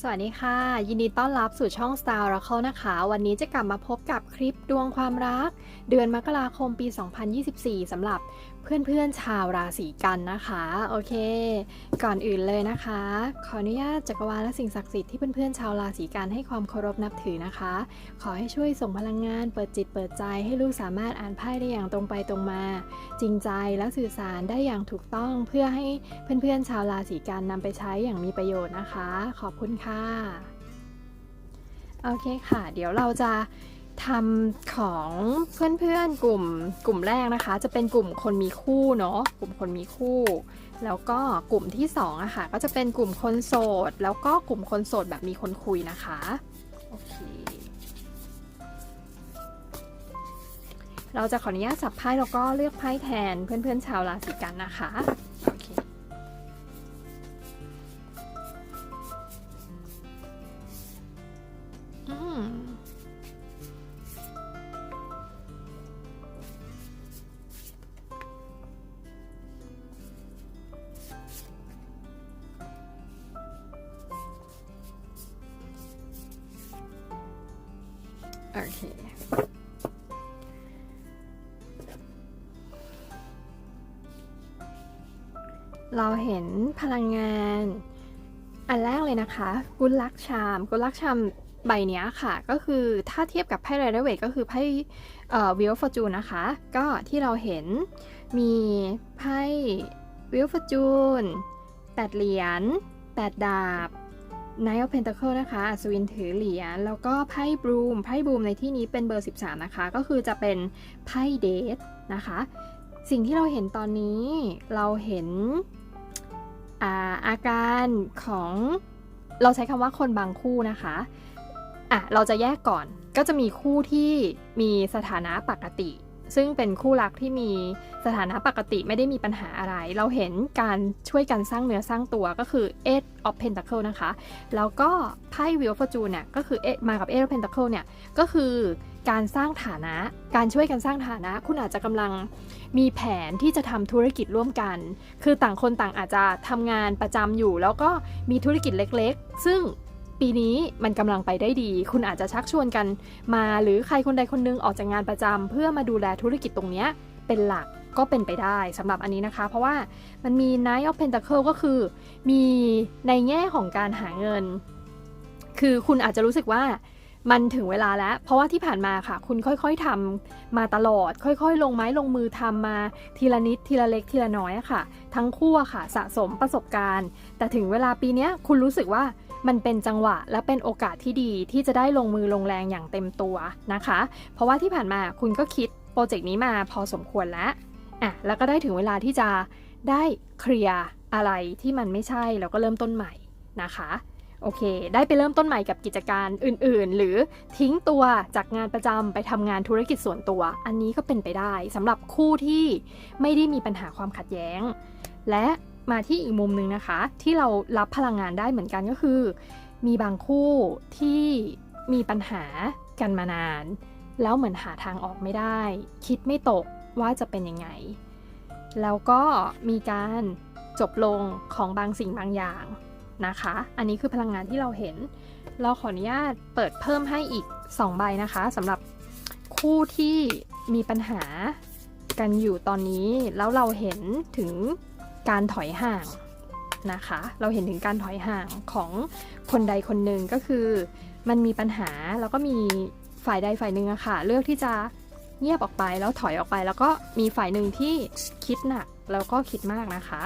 สวัสดีค่ะ ยินดีต้อนรับสู่ช่อง Star Oracle นะคะ วันนี้จะกลับมาพบกับคลิปดวงความรัก เดือนมกราคมปี 2024สำหรับ เพื่อนๆชาวราศีกันนะคะโอเค ก่อนอื่นเลยนะคะ ขออนุญาตจักรวาลและสิ่งศักดิ์สิทธิ์ที่เพื่อนๆชาวราศีกันให้ความเคารพนับถือนะคะ ขอให้ช่วยส่งพลังงานเปิดจิตเปิดใจให้ลูกสามารถอ่านไพ่ได้อย่างตรงไปตรงมา จริงใจและสื่อสารได้อย่างถูกต้องเพื่อให้เพื่อนๆชาวราศีกันนำไปใช้อย่างมีประโยชน์นะคะ ขอบคุณค่ะโอเคค่ะ เดี๋ยวเราจะ ทำของเพื่อนๆกลุ่มกลุ่มแรกนะคะ จะเป็นกลุ่มคนมีคู่เนาะกลุ่มคนมีคู่ แล้วก็กลุ่มที่สองอะค่ะก็จะเป็นกลุ่มคนโสด แล้วก็กลุ่มคนโสดแบบมีคนคุยนะคะโอเคเราจะขออนุญาตสับไพ่แล้วก็เลือกไพ่แทนเพื่อนๆชาวราศีกันนะคะ เราเห็นพลังงาน อันแรกเลยนะคะ กุลลักชามกุลลักชามใบนี้ค่ะ ก็คือถ้าเทียบกับไพ่ไรเดเวทก็คือไพ่วิลฟอร์จูนนะคะ ก็ที่เราเห็นมีไพ่วิลฟอร์จูนแปดเหรียญแปดดาบ Knight of Pentacle นะคะอัศวินถือเหรียญ แล้วก็ไพ่บรูม ไพ่บรูมในที่นี้เป็นเบอร์ 13 นะคะ ก็คือจะเป็นไพ่เดทนะคะ สิ่งที่เราเห็นตอนนี้เราเห็น อาการของเราใช้คำว่าคนบางคู่นะคะอะเราจะแยกก่อนก็จะมีคู่ที่มีสถานะปกติ ซึ่งเป็นคู่รักที่มีสถานะปกติไม่ได้มีปัญหาอะไร เราเห็นการช่วยกันสร้างเนื้อสร้างตัวก็คือ Eight of Pentacle นะคะ แล้วก็ไพ่ Wheel of Fortune เนี่ยก็คือเอมากับ Eight of Pentacle เนี่ยก็คือ การสร้างฐานะ การช่วยกันสร้างฐานะ คุณอาจจะกำลังมีแผนที่จะทำธุรกิจร่วมกัน คือต่างคนต่างอาจจะทำงานประจำอยู่ แล้วก็มีธุรกิจเล็กๆ ซึ่งปีนี้มันกำลังไปได้ดี คุณอาจจะชักชวนกันมา หรือใครคนใดคนหนึงออกจากงานประจำเพื่อมาดูแลธุรกิจตรงนี้เป็นหลักก็เป็นไปได้สำหรับอันนี้นะคะ เพราะว่ามันมี n i g h t of Pentacle ก็คือ มีในแง่ของการหาเงิน คือคุณอาจจะรู้สึกว่า มันถึงเวลาแล้ว เพราะว่าที่ผ่านมาค่ะ คุณค่อยๆทำมาตลอด ค่อยๆ ลงไม้ลงมือทำมาทีละนิดทีละเล็กทีละน้อยอะค่ะ ทั้งคู่ค่ะ สะสมประสบการณ์ แต่ถึงเวลาปีนี้คุณรู้สึกว่ามันเป็นจังหวะและเป็นโอกาสที่ดีที่จะได้ลงมือลงแรงอย่างเต็มตัวนะคะ เพราะว่าที่ผ่านมาคุณก็คิดโปรเจกต์นี้มาพอสมควรแล้วอะแล้วก็ได้ถึงเวลาที่จะได้เคลียร์อะไรที่มันไม่ใช่แล้วก็เริ่มต้นใหม่นะคะ โอเค ได้ไปเริ่มต้นใหม่กับกิจการอื่นๆ หรือทิ้งตัวจากงานประจำไปทำงานธุรกิจส่วนตัว อันนี้ก็เป็นไปได้สำหรับคู่ที่ไม่ได้มีปัญหาความขัดแย้ง และมาที่อีกมุมหนึ่งนะคะ ที่เรารับพลังงานได้เหมือนกันก็คือ มีบางคู่ที่มีปัญหากันมานาน แล้วเหมือนหาทางออกไม่ได้ คิดไม่ตกว่าจะเป็นยังไง แล้วก็มีการจบลงของบางสิ่งบางอย่าง นะคะ อันนี้คือพลังงานที่เราเห็น เราขออนุญาตเปิดเพิ่มให้อีก 2 ใบนะคะสำหรับคู่ที่มีปัญหากันอยู่ตอนนี้ แล้วเราเห็นถึงการถอยห่างนะคะ เราเห็นถึงการถอยห่างของคนใดคนหนึ่งก็คือมันมีปัญหาแล้วก็มีฝ่ายใดฝ่ายหนึ่งอะค่ะ เลือกที่จะเงียบออกไปแล้วถอยออกไป แล้วก็มีฝ่ายหนึ่งที่คิดหนักแล้วก็คิดมากนะคะ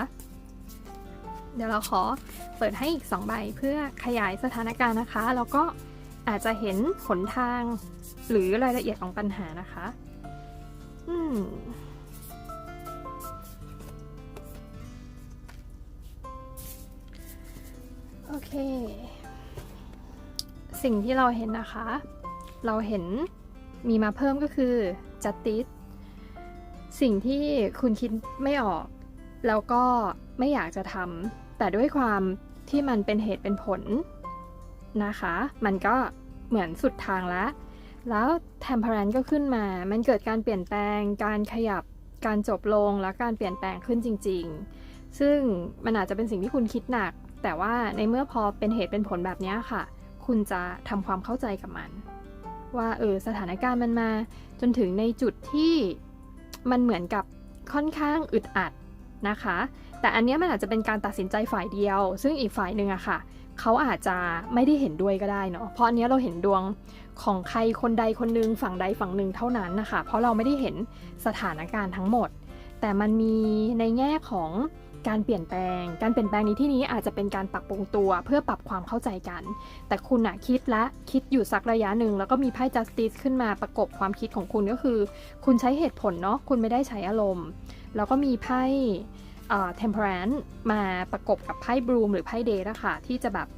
เดี๋ยวเราขอเปิดให้อีก 2 ใบเพื่อขยายสถานการณ์นะคะ แล้วก็อาจจะเห็นหนทาง หรือรายละเอียดของปัญหานะคะ อืมโอเค สิ่งที่เราเห็นนะคะ เราเห็นมีมาเพิ่มก็คือจัตติสสิ่งที่คุณคิดไม่ออก แล้วก็ ไม่อยากจะทำแต่ด้วยความที่มันเป็นเหตุเป็นผลนะคะ มันก็เหมือนสุดทางแล้วแล้ว temperance ก็ขึ้นมา มันเกิดการเปลี่ยนแปลง การขยับ การจบลง และการเปลี่ยนแปลงขึ้นจริง ๆ ซึ่งมันอาจจะเป็นสิ่งที่คุณคิดหนัก แต่ว่าในเมื่อพอเป็นเหตุเป็นผลแบบนี้ค่ะ คุณจะทำความเข้าใจกับมัน ว่าเออสถานการณ์มันมา จนถึงในจุดที่มันเหมือนกับค่อนข้างอึดอัดนะคะ แต่อันนี้มันอาจจะเป็นการตัดสินใจฝ่ายเดียว ซึ่งอีกฝ่ายหนึ่งอะค่ะเขาอาจจะไม่ได้เห็นด้วยก็ได้เนาะเพราะอันเนี้ยเราเห็นดวงของใครคนใดคนหนึ่งฝั่งใดฝั่งหนึ่งเท่านั้นนะคะเพราะเราไม่ได้เห็นสถานการณ์ทั้งหมด แต่มันมีในแง่ของการเปลี่ยนแปลง การเปลี่ยนแปลงในที่นี้อาจจะเป็นการปรับปรุงตัวเพื่อปรับความเข้าใจกัน แต่คุณอะคิดและคิดอยู่สักระยะหนึ่ง แล้วก็มีไพ่ justice ขึ้นมาประกบความคิดของคุณก็คือ คุณใช้เหตุผลเนาะคุณไม่ได้ใช้อารมณ์ แล้วก็มีไพ่ เอ่อ temperance มาประกบกับไพ่ broom หรือไพ่ date อะค่ะ ที่จะแบบ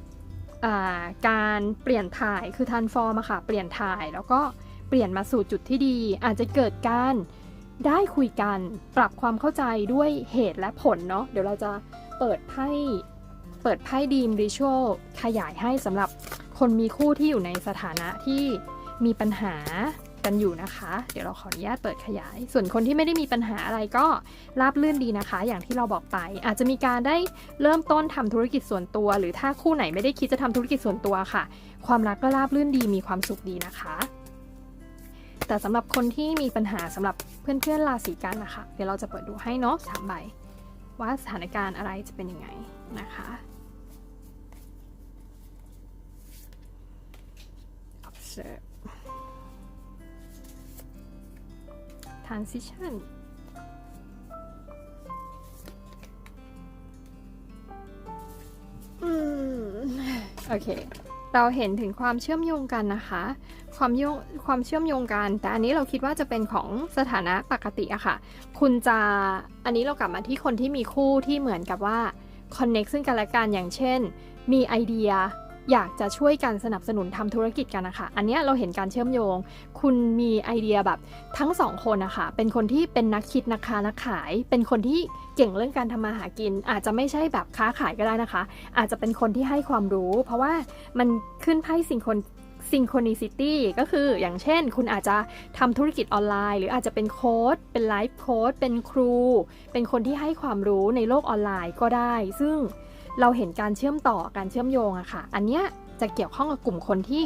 อ่าการเปลี่ยนถ่ายคือ transform อะค่ะ เปลี่ยนถ่ายแล้วก็เปลี่ยนมาสู่จุดที่ดี อาจจะเกิดการได้คุยกันปรับความเข้าใจด้วยเหตุและผลเนาะเดี๋ยวเราจะเปิดไพ่เปิดไพ่ดีมริชวลขยายให้สำหรับคนมีคู่ที่อยู่ในสถานะที่มีปัญหา กันอยู่นะคะ เดี๋ยวเราขออนุญาตเปิดขยาย ส่วนคนที่ไม่ได้มีปัญหาอะไรก็ราบลื่นดีนะคะ อย่างที่เราบอกไป อาจจะมีการได้เริ่มต้นทำธุรกิจส่วนตัว หรือถ้าคู่ไหนไม่ได้คิดจะทำธุรกิจส่วนตัวค่ะ ความรักก็ราบลื่นดีมีความสุขดีนะคะแต่สำหรับคนที่มีปัญหาสำหรับเพื่อนๆราศีกันนะคะ เดี๋ยวเราจะเปิดดูให้เนาะสามใบ ว่าสถานการณ์อะไรจะเป็นยังไงนะคะ observe transition อืมโอเค เราเห็นถึงความเชื่อมโยงกันนะคะ ความโยงความเชื่อมโยงกัน แต่อันนี้เราคิดว่าจะเป็นของสถานะปกติอะค่ะ คุณจะ อันนี้เรากลับมาที่คนที่มีคู่ที่เหมือนกับว่า connect ซึ่งกันและกันอย่างเช่น มีไอเดีย อยากจะช่วยกันสนับสนุนทำธุรกิจกันนะคะอันนี้เราเห็นการเชื่อมโยง คุณมีไอเดียแบบทั้งสองคนนะคะเป็นคนที่เป็นนักคิดนักค้านักขาย เป็นคนที่เก่งเรื่องการทำมาหากิน อาจจะไม่ใช่แบบค้าขายก็ได้นะคะ อาจจะเป็นคนที่ให้ความรู้ เพราะว่ามันขึ้นไพ่สิ่งคน synchronicity ก็คืออย่างเช่น คุณอาจจะทำธุรกิจออนไลน์ หรืออาจจะเป็นโค้ดเป็นไลฟ์โค้ดเป็นครู เป็นคนที่ให้ความรู้ในโลกออนไลน์ก็ได้ ซึ่ง เราเห็นการเชื่อมต่อการเชื่อมโยงอะค่ะ อันเนี้ยจะเกี่ยวข้องกับกลุ่มคนที่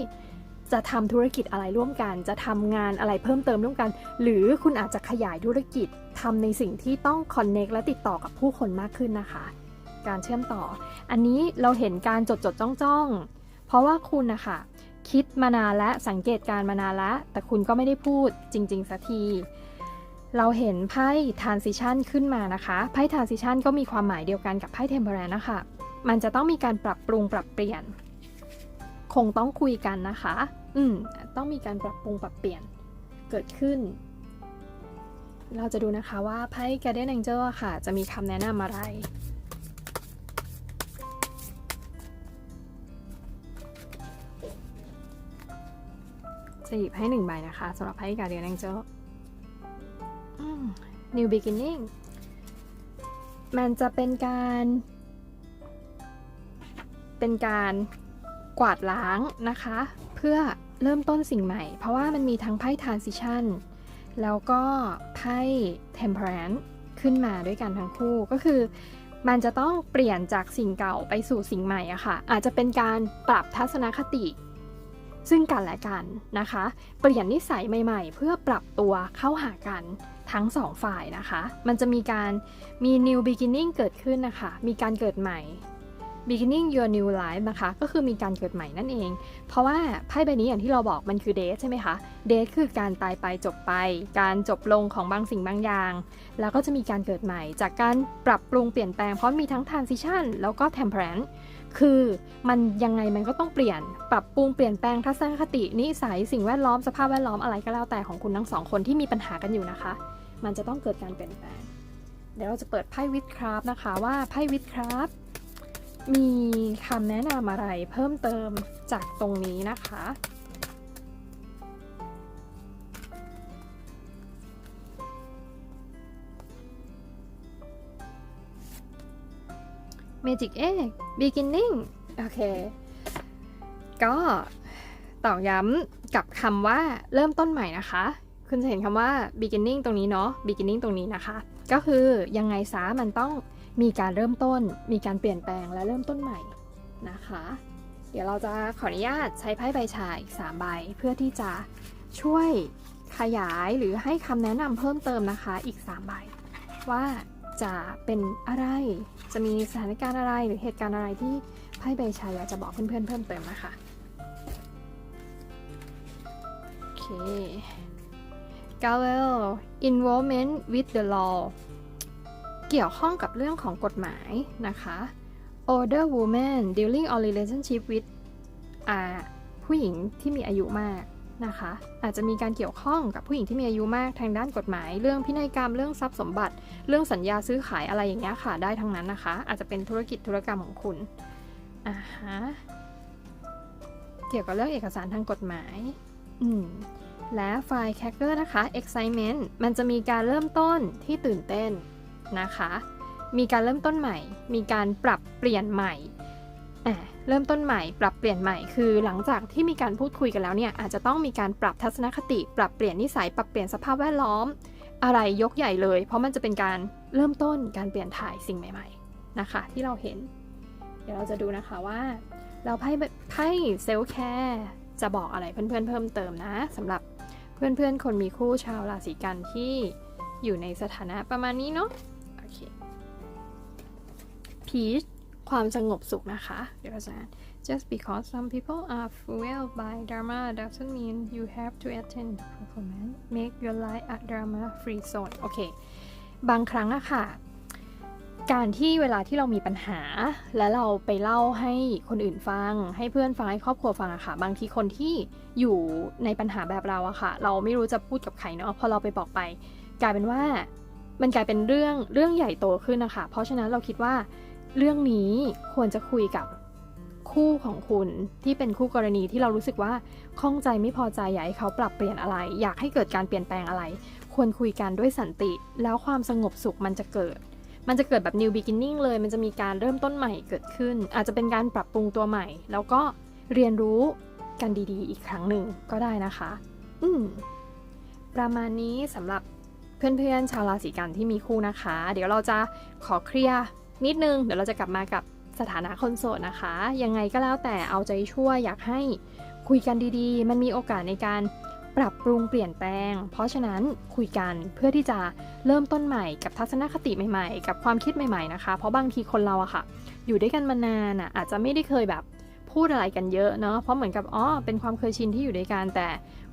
จะทำธุรกิจอะไรร่วมกัน จะทำงานอะไรเพิ่มเติมร่วมกัน หรือคุณอาจจะขยายธุรกิจทำในสิ่งที่ต้องคอนเน c t และติดต่อกับผู้คนมากขึ้นนะคะ การเชื่อมต่อ อันนี้เราเห็นการจดจดจ้องจ้องเพราะว่าคุณนะคะคิดมานานและสังเกตการมานานแล้วแต่คุณก็ไม่ได้พูดจริง ๆสักที เราเห็นไพ่ transition ขึ้นมานะคะ ไพ่ transition ก็มีความหมายเดียวกันกับไพ่ temperance นะคะ มันจะต้องมีการปรับปรุงปรับเปลี่ยน คงต้องคุยกันนะคะ อืม ต้องมีการปรับปรุงปรับเปลี่ยนเกิดขึ้น เราจะดูนะคะว่าไพ่ Guardian Angel อค่ะ จะมีคำแนะนำอะไร จะหยิบให้หนึ่งใบนะคะสำหรับไพ่ Guardian Angel อืม New Beginning มันจะเป็นการ เป็นการกวาดล้างนะคะ เพื่อเริ่มต้นสิ่งใหม่ เพราะว่ามันมีทั้งไพ่ transition แล้วก็ไพ่ temperance ขึ้นมาด้วยกันทั้งคู่ก็คือ มันจะต้องเปลี่ยนจากสิ่งเก่าไปสู่สิ่งใหม่อะค่ะ อาจจะเป็นการปรับทัศนคติ ซึ่งกันและกันนะคะ เปลี่ยนนิสัยใหม่ ๆ เพื่อปรับตัวเข้าหากันทั้งสองฝ่ายนะคะ มันจะมีการมี new beginning เกิดขึ้นนะคะ มีการเกิดใหม่ beginning your new life นะคะก็คือมีการเกิดใหม่นั่นเอง เพราะว่าไพ่ใบนี้อย่างที่เราบอกมันคือ date ใช่ไหมคะ date คือการตายไปจบไป การจบลงของบางสิ่งบางอย่าง แล้วก็จะมีการเกิดใหม่ จากการปรับปรุงเปลี่ยนแปลงเพราะมีทั้ง transition แล้วก็ temperance คือมันยังไงมันก็ต้องเปลี่ยน ปรับปรุงเปลี่ยนแปลงทัศนคตินิสัยสิ่งแวดล้อมสภาพแวดล้อมอะไรก็แล้วแต่ของคุณทั้งสองคนที่มีปัญหากันอยู่นะคะ มันจะต้องเกิดการเปลี่ยนแปลง เดี๋ยวเราจะเปิดไพ่วิดคราฟนะคะว่าไพ่วิดคราฟ มีคำแนะนำอะไรเพิ่มเติมจากตรงนี้นะคะ Magic Egg Beginning โอเค ก็ต่อย้ำกับคำว่าเริ่มต้นใหม่นะคะ คุณจะเห็นคำว่า beginning ตรงนี้เนาะ beginning ตรงนี้นะคะ ก็คือยังไงซะมันต้อง มีการเริ่มต้น มีการเปลี่ยนแปลงและเริ่มต้นใหม่นะคะ เดี๋ยวเราจะขออนุญาตใช้ไพ่ใบชาอีก3ใบเพื่อที่จะช่วยขยายหรือให้คำแนะนำเพิ่มเติมนะคะอีก3ใบว่าจะเป็นอะไร จะมีสถานการณ์อะไรหรือเหตุการณ์อะไรที่ไพ่ใบชาอยากจะบอกเพื่อนๆเพิ่มเติมนะคะโอเค g a w e l involvement with the law เกี่ยวข้องกับเรื่องของกฎหมายนะคะ older woman dealing or relationship with ผู้หญิงที่มีอายุมากนะคะ อาจจะมีการเกี่ยวข้องกับผู้หญิงที่มีอายุมากทางด้านกฎหมาย เรื่องพินัยกรรมเรื่องทรัพย์สมบัติ เรื่องสัญญาซื้อขายอะไรอย่างเงี้ยค่ะได้ทั้งนั้นนะคะ อาจจะเป็นธุรกิจธุรกรรมของคุณอ่าฮะเกี่ยวกับเรื่องเอกสารทางกฎหมาย อืม และไฟล์แคคเกอร์นะคะ excitement มันจะมีการเริ่มต้นที่ตื่นเต้น นะคะ มีการเริ่มต้นใหม่ มีการปรับเปลี่ยนใหม่เริ่มต้นใหม่ปรับเปลี่ยนใหม่คือหลังจากที่มีการพูดคุยกันแล้วเนี่ยอาจจะต้องมีการปรับทัศนคติ ปรับเปลี่ยนนิสัยปรับเปลี่ยนสภาพแวดล้อม อะไรยกใหญ่เลย เพราะมันจะเป็นการเริ่มต้นการเปลี่ยนถ่ายสิ่งใหม่ ๆนะคะ ที่เราเห็น เดี๋ยวเราจะดูนะคะว่า เราไพ่ไพ่เซลแคร์จะบอกอะไรเพื่อนๆเพิ่มเติมนะสำหรับเพื่อนๆคนมีคู่ชาวราศีกันที่อยู่ในสถานะประมาณนี้เนาะ โอเคพีชความสงบสุขนะคะ เดี๋ยวเราจะอ่าน just because some people are fueled by drama doesn't mean you have to attend the performance make your life a drama free zone โอเค บางครั้งอะค่ะ การที่เวลาที่เรามีปัญหา และเราไปเล่าให้คนอื่นฟัง ให้เพื่อนฟัง ให้ครอบครัวฟังอะค่ะ บางทีคนที่อยู่ในปัญหาแบบเราอะค่ะ เราไม่รู้จะพูดกับใครเนาะ พอเราไปบอกไป กลายเป็นว่า มันกลายเป็นเรื่องเรื่องใหญ่โตขึ้นนะคะ เพราะฉะนั้นเราคิดว่า เรื่องนี้ควรจะคุยกับคู่ของคุณที่เป็นคู่กรณีที่เรารู้สึกว่าข้องใจไม่พอใจอยากให้เขาปรับเปลี่ยนอะไร อยากให้เกิดการเปลี่ยนแปลงอะไร ควรคุยกันด้วยสันติ แล้วความสงบสุขมันจะเกิด มันจะเกิดแบบ new beginning เลย มันจะมีการเริ่มต้นใหม่เกิดขึ้น อาจจะเป็นการปรับปรุงตัวใหม่ แล้วก็เรียนรู้กันดีๆ อีกครั้งหนึ่งก็ได้นะคะ อืมประมาณนี้สำหรับเพื่อนๆชาวราศีกันที่มีคู่นะคะ เดี๋ยวเราจะขอเคลียร์ นิดนึง เดี๋ยวเราจะกลับมากับสถานะคนโสดนะคะ ยังไงก็แล้วแต่เอาใจช่วยอยากให้คุยกันดีๆ มันมีโอกาสในการปรับปรุงเปลี่ยนแปลง เพราะฉะนั้นคุยกันเพื่อที่จะเริ่มต้นใหม่กับทัศนคติใหม่ๆ กับความคิดใหม่ๆนะคะ เพราะบางทีคนเราอะค่ะ อยู่ด้วยกันมานานอะอาจจะไม่ได้เคยแบบพูดอะไรกันเยอะเนาะ เพราะเหมือนกับอ๋อเป็นความเคยชินที่อยู่ด้วยกันแต่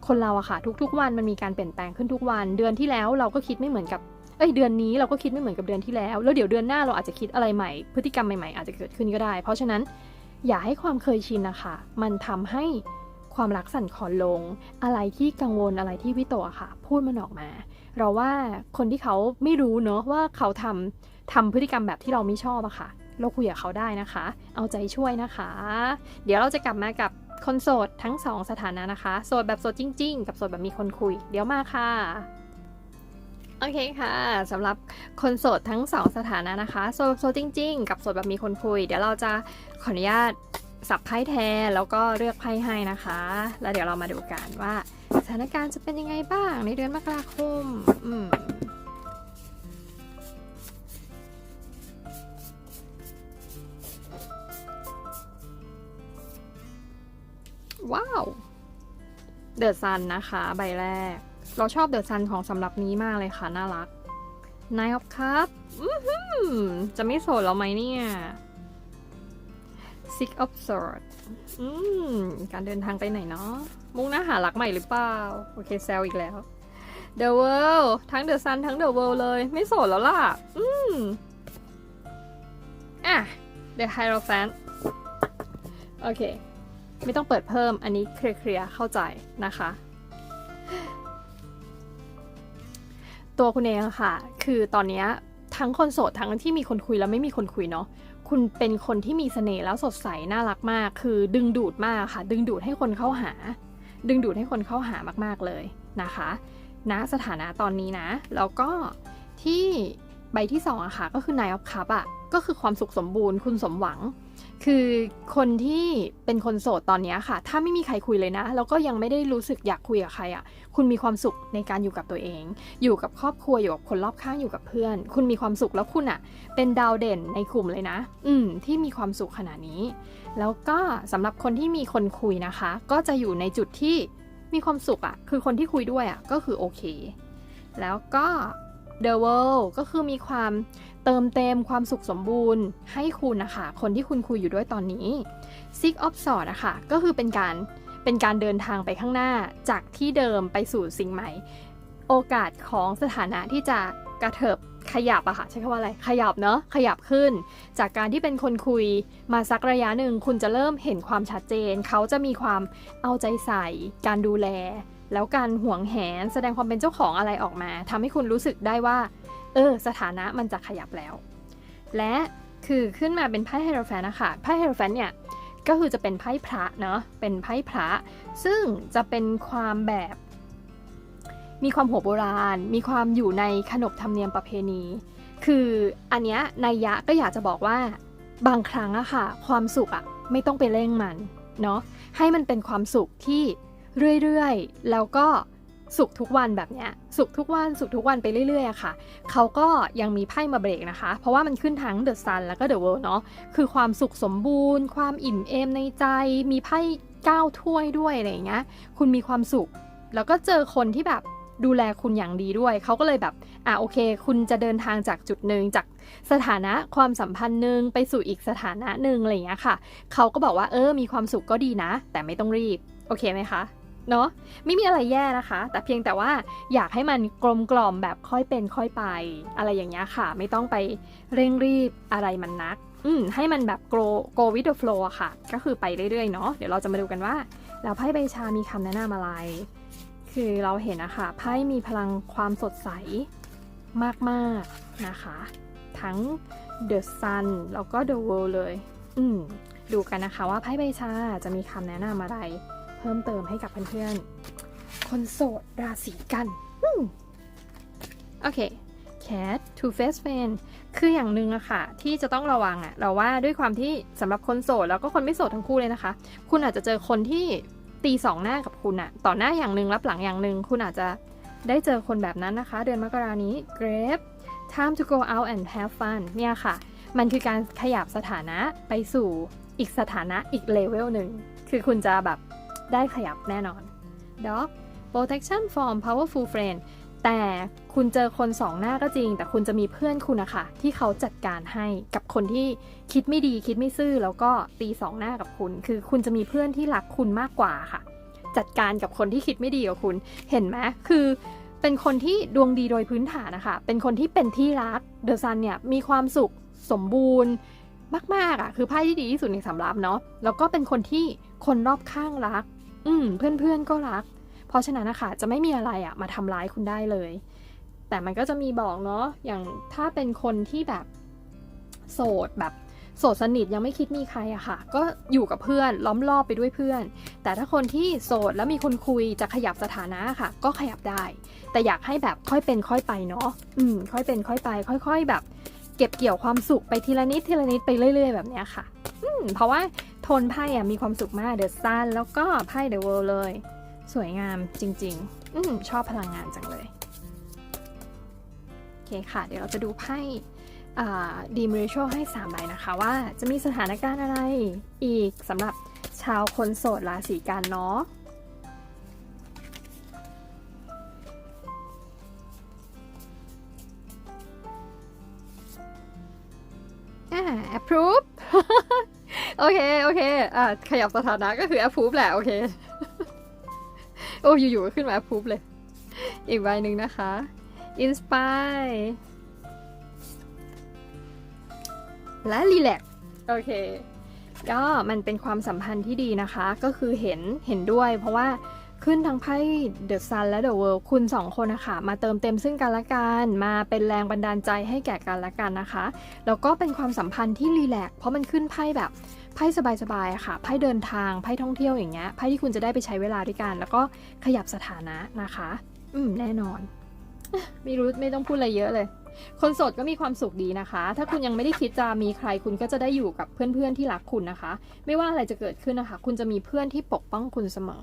คนเราอะค่ะ ทุกๆ วันมันมีการเปลี่ยนแปลงขึ้นทุกวัน เดือนที่แล้วเราก็คิดไม่เหมือนกับ เอ้ยเดือนนี้เราก็คิดไม่เหมือนกับเดือนที่แล้ว แล้วเดี๋ยวเดือนหน้าเราอาจจะคิดอะไรใหม่ พฤติกรรมใหม่ๆ อาจจะเกิดขึ้นก็ได้ เพราะฉะนั้นอย่าให้ความเคยชินนะคะ มันทำให้ความรักสั่นคลอนลง อะไรที่กังวลอะไรที่วิตกค่ะ พูดมันออกมา เราว่าคนที่เขาไม่รู้เนอะว่าเขาทำทำพฤติกรรมแบบที่เราไม่ชอบอะค่ะ เราคุยกับเขาได้นะคะ เอาใจช่วยนะคะ เดี๋ยวเราจะกลับมากับคนโสดทั้งสองสถานะนะคะ โสดแบบโสดจริง ๆ กับโสดแบบมีคนคุย เดี๋ยวมาค่ะ โอเคค่ะสำหรับคนโสดทั้งสองสถานะนะคะโสดแบบโสดจริง ๆ กับโสดแบบมีคนคุย เดี๋ยวเราจะขออนุญาตสับไพ่แทนแล้วก็เลือกไพ่ให้นะคะ แล้วเดี๋ยวเรามาดูกันว่าสถานการณ์จะเป็นยังไงบ้างในเดือนมกราคมอืมว้าว เดอะซันนะคะ ใบแรก เราชอบเดอะซันของสำหรับนี้มากเลยค่ะ น่ารัก Nine of Cups อื้อหือจะไม่โสดแล้วไหมเนี่ย Six of Sword การเดินทางไปไหนเนาะมุ่งหน้าหารักใหม่หรือเปล่า โอเคแซวอีกแล้ว The World ทั้ง The Sun ทั้ง The World เลย ไม่โสดแล้วล่ะ อืมอะ The Hierophant โอเค ไม่ต้องเปิดเพิ่มอันนี้เคลียร์ๆเข้าใจนะคะ ตัวคุณเองค่ะ คือตอนนี้ทั้งคนโสดทั้งที่มีคนคุยแล้วไม่มีคนคุยเนาะคุณเป็นคนที่มีเสน่ห์แล้วสดใสน่ารักมาก คือดึงดูดมากค่ะ ดึงดูดให้คนเข้าหา ดึงดูดให้คนเข้าหามากๆเลยนะคะณนะสถานะตอนนี้นะ แล้วก็ที่ ใบที่สองอะค่ะก็คือ Nine of Cup อะก็คือความสุขสมบูรณ์คุณสมหวัง คือคนที่เป็นคนโสดตอนนี้ค่ะ ถ้าไม่มีใครคุยเลยนะ แล้วก็ยังไม่ได้รู้สึกอยากคุยกับใครอะ่ะ คุณมีความสุขในการอยู่กับตัวเอง อยู่กับครอบครัวอยู่กับคนรอบข้างอยู่กับเพื่อน คุณมีความสุขแล้วคุณอะ่ะ เป็นดาวเด่นในกลุ่มเลยนะ อืมที่มีความสุขขนาดนี้ แล้วก็สำหรับคนที่มีคนคุยนะคะ ก็จะอยู่ในจุดที่มีความสุขอะ่ะ คือคนที่คุยด้วยอะ่ะก็คือโอเค แล้วก็ The World ก็คือมีความเติมเต็มความสุขสมบูรณ์ ให้คุณนะคะคนที่คุณคุยอยู่ด้วยตอนนี้ Six of Swords อะค่ะก็คือเป็นการเป็นการเดินทางไปข้างหน้าจากที่เดิมไปสู่สิ่งใหม่ โอกาสของสถานะที่จะกระเถิบขยับอะค่ะใช้คำว่าอะไรขยับเนาะขยับขึ้น จากการที่เป็นคนคุยมาสักระยะหนึ่งคุณจะเริ่มเห็นความชัดเจน เขาจะมีความเอาใจใส่ การดูแล แล้วการห่วงแหนแสดงความเป็นเจ้าของอะไรออกมาทำให้คุณรู้สึกได้ว่า เออ สถานะมันจะขยับแล้ว และคือขึ้นมาเป็นไพ่เฮโรแฟนนะคะไพ่เฮโรแฟนเนี่ยก็คือจะเป็นไพ่พระเนาะเป็นไพ่พระ ซึ่งจะเป็นความแบบ มีความหัวโบราณ มีความอยู่ในขนบธรรมเนียมประเพณี คืออันเนี้ยนัยยะก็อยากจะบอกว่าบางครั้งอะค่ะ ความสุขอะไม่ต้องไปเร่งมันเนาะให้มันเป็นความสุขที่ เรื่อยๆ แล้วก็สุขทุกวันแบบเนี้ยสุขทุกวันสุขทุกวันไปเรื่อยๆอะค่ะ เขาก็ยังมีไพ่มาเบรกนะคะ เพราะว่ามันขึ้นทั้ง The Sun แล้วก็ The World เนาะคือความสุขสมบูรณ์ ความอิ่มเอมในใจมีไพ่ก้าวถ้วยด้วยอะไรเงี้ยคุณมีความสุข แล้วก็เจอคนที่แบบดูแลคุณอย่างดีด้วย เขาก็เลยแบบ อะโอเค คุณจะเดินทางจากจุดหนึ่งจากสถานะความสัมพันธ์หนึ่งไปสู่อีกสถานะหนึ่งอะไรอย่างเงี้ยค่ะ เขาก็บอกว่าเออ มีความสุขก็ดีนะ แต่ไม่ต้องรีบ โอเคไหมคะ เนาะไม่มีอะไรแย่นะคะ แต่เพียงแต่ว่าอยากให้มันกลมกล่อมแบบค่อยเป็นค่อยไป อะไรอย่างเงี้ยค่ะ ไม่ต้องไปเร่งรีบอะไรมันนัก อืมให้มันแบบ go go with the flow อะค่ะ ก็คือไปเรื่อยๆเนาะเดี๋ยวเราจะมาดูกันว่าแล้วไพ่ใบชามีคำแนะนำอะไร คือเราเห็นนะคะไพ่มีพลังความสดใสมากๆนะคะ ทั้ง The Sun แล้วก็ The World เลย อืมดูกันนะคะว่าไพ่ใบชาจะมีคำแนะนำอะไร เพิ่มเติมให้กับเพื่อนๆ คนโสดราศีกันอืมโอเค Cat Two Face Friend คืออย่างหนึ่งอะค่ะ ที่จะต้องระวังอะเราว่าด้วยความที่สำหรับคนโสดแล้วก็คนไม่โสดทั้งคู่เลยนะคะ คุณอาจจะเจอคนที่ตีสองหน้ากับคุณอะต่อหน้าอย่างหนึ่งรับหลังอย่างหนึ่งคุณอาจจะได้เจอคนแบบนั้นนะคะ เดือนมกรานี้ Grape time to go out and have fun เนี่ยค่ะ มันคือการขยับสถานะไปสู่อีกสถานะอีกเลเวลหนึ่ง คือคุณจะแบบ ได้ขยับแน่นอน Dog protection from powerful friend แต่คุณเจอคนสองหน้าก็จริง แต่คุณจะมีเพื่อนคุณนะคะที่เขาจัดการให้กับคนที่คิดไม่ดีคิดไม่ซื่อแล้วก็ตีสองหน้ากับคุณ คือคุณจะมีเพื่อนที่รักคุณมากกว่าค่ะ จัดการกับคนที่คิดไม่ดีกับคุณเห็นไหมคือเป็นคนที่ดวงดีโดยพื้นฐานนะคะ เป็นคนที่เป็นที่รัก เดอะซันเนี่ยมีความสุขสมบูรณ์มากๆอะ คือไพ่ที่ดีที่สุดในสำรับเนาะ แล้วก็เป็นคนที่คนรอบข้างรัก อืม เพื่อนๆก็รัก เพราะฉะนั้นนะคะจะไม่มีอะไรอะมาทำร้ายคุณได้เลย แต่มันก็จะมีบอกเนาะอย่างถ้าเป็นคนที่แบบโสดแบบโสดสนิทยังไม่คิดมีใครอะค่ะ ก็อยู่กับเพื่อนล้อมรอบไปด้วยเพื่อน แต่ถ้าคนที่โสดแล้วมีคนคุยจะขยับสถานะค่ะ ก็ขยับได้ แต่อยากให้แบบค่อยเป็นค่อยไปเนาะอืม ค่อยเป็นค่อยไป ค่อย ๆ แบบ เก็บเกี่ยวความสุขไปทีละนิดทีละนิดไปเรื่อย ๆ แบบนี้ค่ะอืมเพราะว่าโทนไพ่อะมีความสุขมากเดอะซันแล้วก็ไพ่เดอะเวิลเลย สวยงามจริง ๆอืมชอบพลังงานจังเลย โอเคค่ะ เดี๋ยวเราจะดูไพ่ดีมริชให้3ใบนะคะ ว่าจะมีสถานการณ์อะไรอีกสำหรับชาวคนโสดราศีกันเนาะ approve โอเค โอเค อ่าขยับสถานะก็คือ approve แหละ โอเค โอ้ อยู่ๆก็ขึ้นมา approve เลย อีกใบหนึ่งนะคะ inspire และ relax โอเค ก็มันเป็นความสัมพันธ์ที่ดีนะคะ ก็คือเห็น เห็นด้วย เพราะว่า ขึ้นทั้งไพ่ The Sun และ The World คุณสองคนนะคะ มาเติมเต็มซึ่งกันและกัน มาเป็นแรงบันดาลใจให้แก่กันและกันนะคะ แล้วก็เป็นความสัมพันธ์ที่รีแลกเพราะมันขึ้นไพ่แบบไพ่สบายๆค่ะไพ่เดินทางไพ่ท่องเที่ยวอย่างเงี้ยไพ่ที่คุณจะได้ไปใช้เวลาด้วยกัน แล้วก็ขยับสถานะนะคะ อืมแน่นอน ไม่รู้ไม่ต้องพูดอะไรเยอะเลย คนโสดก็มีความสุขดีนะคะ ถ้าคุณยังไม่ได้คิดจะมีใครคุณก็จะได้อยู่กับเพื่อนๆที่รักคุณนะคะ ไม่ว่าอะไรจะเกิดขึ้นนะคะ คุณจะมีเพื่อนที่ปกป้องคุณเสมอ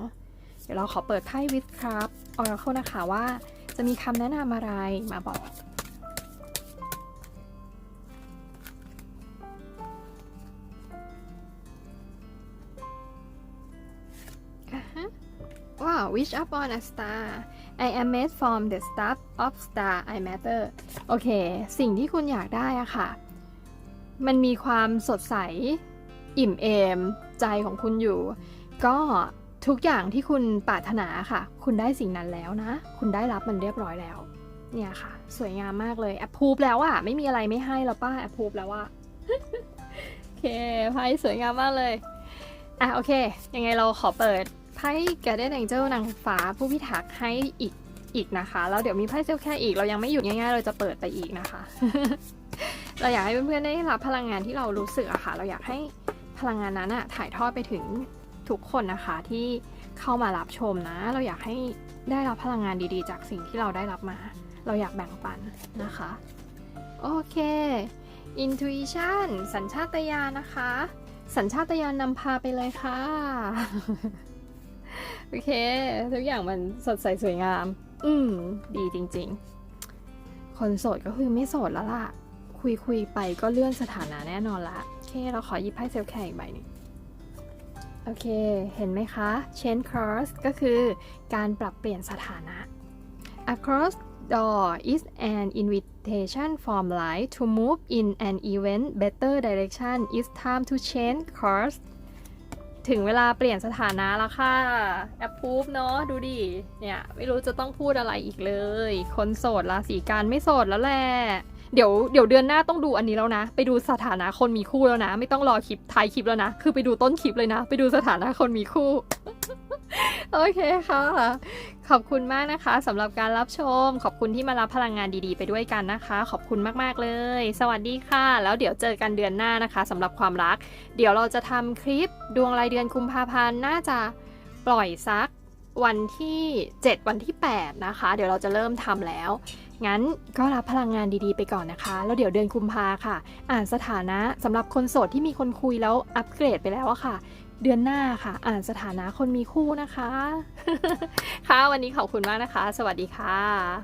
เดี๋ยวเราขอเปิดไพ่วิ t ครับออร์เคิลนะคะว่าจะมีคำแนะนำอะไรมาบอกว้าว wish upon a star I am made from the stuff of star I matter โอเค สิ่งที่คุณอยากได้อะค่ะ มันมีความสดใส อิ่มเอม ใจของคุณอยู่ ก็ ทุกอย่างที่คุณปรารถนาค่ะ คุณได้สิ่งนั้นแล้วนะ คุณได้รับมันเรียบร้อยแล้ว เนี่ยค่ะ สวยงามมากเลยแอปพูบแล้วอะไม่มีอะไรไม่ให้แล้วป้าแอปพูบแล้วอะโอเคไพ่สวยงามมากเลย อะโอเค ยังไงเราขอเปิดไพ่ Guardian Angel นางฟ้าผู้พิทักษ์ให้อีกอีกนะคะแล้วเดี๋ยวมีไพ่เซลแค่อีกเรายังไม่หยุดง่ายๆ เราจะเปิดไปอีกนะคะ เราอยากให้เพื่อนๆได้รับพลังงานที่เรารู้สึกอะค่ะ เราอยากให้พลังงานนั้นอะถ่ายทอดไปถึง ทุกคนนะคะที่เข้ามารับชมนะ เราอยากให้ได้รับพลังงานดีๆ จากสิ่งที่เราได้รับมา เราอยากแบ่งปันนะคะ โอเค intuition สัญชาตญาณนะคะ สัญชาตญาณนำพาไปเลยค่ะ โอเค ทุกอย่างมันสดใสสวยงาม อืม ดีจริง ๆ คนโสดก็คือไม่โสดแล้วล่ะ คุยคุยไปก็เลื่อนสถานะแน่นอนละ โอเค เราขอหยิบไพ่เซลแคร์อีกใบหนึ่ง โอเค เห็นไหมคะ change course ก็คือการปรับเปลี่ยนสถานะ across door is an invitation from life to move in an event better direction it's time to change course ถึงเวลาเปลี่ยนสถานะแล้วค่ะ แอปพูฟเนาะดูดิ เนี่ย ไม่รู้จะต้องพูดอะไรอีกเลย คนโสดราศีกันไม่โสดแล้วแหละ เดี๋ยวเดี๋ยวเดือนหน้าต้องดูอันนี้แล้วนะ ไปดูสถานะคนมีคู่แล้วนะ ไม่ต้องรอคลิปท้ายคลิปแล้วนะ คือไปดูต้นคลิปเลยนะ ไปดูสถานะคนมีคู่ โอเคค่ะ ขอบคุณมากนะคะสำหรับการรับชม ขอบคุณที่มารับพลังงานดีๆ ไปด้วยกันนะคะ ขอบคุณมากๆเลย สวัสดีค่ะ แล้วเดี๋ยวเจอกันเดือนหน้านะคะสำหรับความรัก เดี๋ยวเราจะทำคลิปดวงรายเดือนกุมภาพันธ์น่าจะปล่อยซักวันที่ 7 วันที่ 8 นะคะ เดี๋ยวเราจะเริ่มทำแล้ว งั้นก็รับพลังงานดีๆไปก่อนนะคะ แล้วเดี๋ยวเดือนกุมภาค่ะ อ่านสถานะสำหรับคนโสดที่มีคนคุยแล้วอัปเกรดไปแล้วอะค่ะ เดือนหน้าค่ะ อ่านสถานะคนมีคู่นะคะ ค่ะวันนี้ขอบคุณมากนะคะ สวัสดีค่ะ